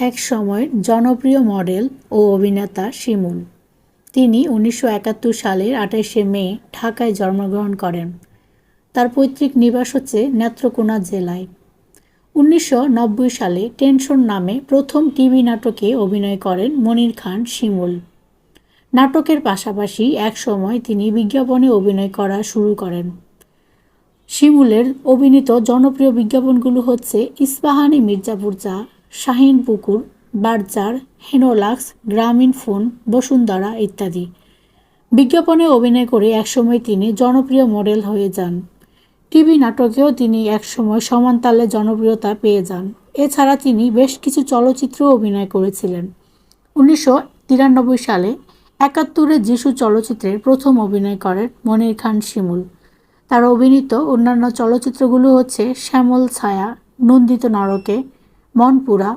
এক সময়ের জনপ্রিয় মডেল ও অভিনেতা শিমুল তিনি উনিশশো একাত্তর সালের আঠাশে মে ঢাকায় জন্মগ্রহণ করেন। তার পৈতৃক নিবাস হচ্ছে নেত্রকোনা জেলায়। উনিশশো নব্বই সালে টেনশন নামে প্রথম টিভি নাটকে অভিনয় করেন মনির খান শিমুল। নাটকের পাশাপাশি এক সময় তিনি বিজ্ঞাপনে অভিনয় করা শুরু করেন। শিমুলের অভিনীত জনপ্রিয় বিজ্ঞাপনগুলো হচ্ছে ইস্পাহানি মির্জাপুর চা শাহিন পুকুর বার্জার, হেনোলাক্স, গ্রামীণ ফোন, বসুন্ধরা ইত্যাদি। বিজ্ঞাপনে অভিনয় করে একসময় তিনি জনপ্রিয় মডেল হয়ে যান। টিভি নাটকেও তিনি একসময় সমান তালে জনপ্রিয়তা পেয়ে যান। এছাড়া তিনি বেশ কিছু চলচ্চিত্র অভিনয় করেছিলেন। উনিশশো তিরানব্বই সালে একাত্তরে যিশু চলচ্চিত্রের প্রথম অভিনয় করেন মনির খান শিমুল। তার অভিনীত অন্যান্য চলচ্চিত্রগুলো হচ্ছে শ্যামল ছায়া, নন্দিত নরকে মনপুরা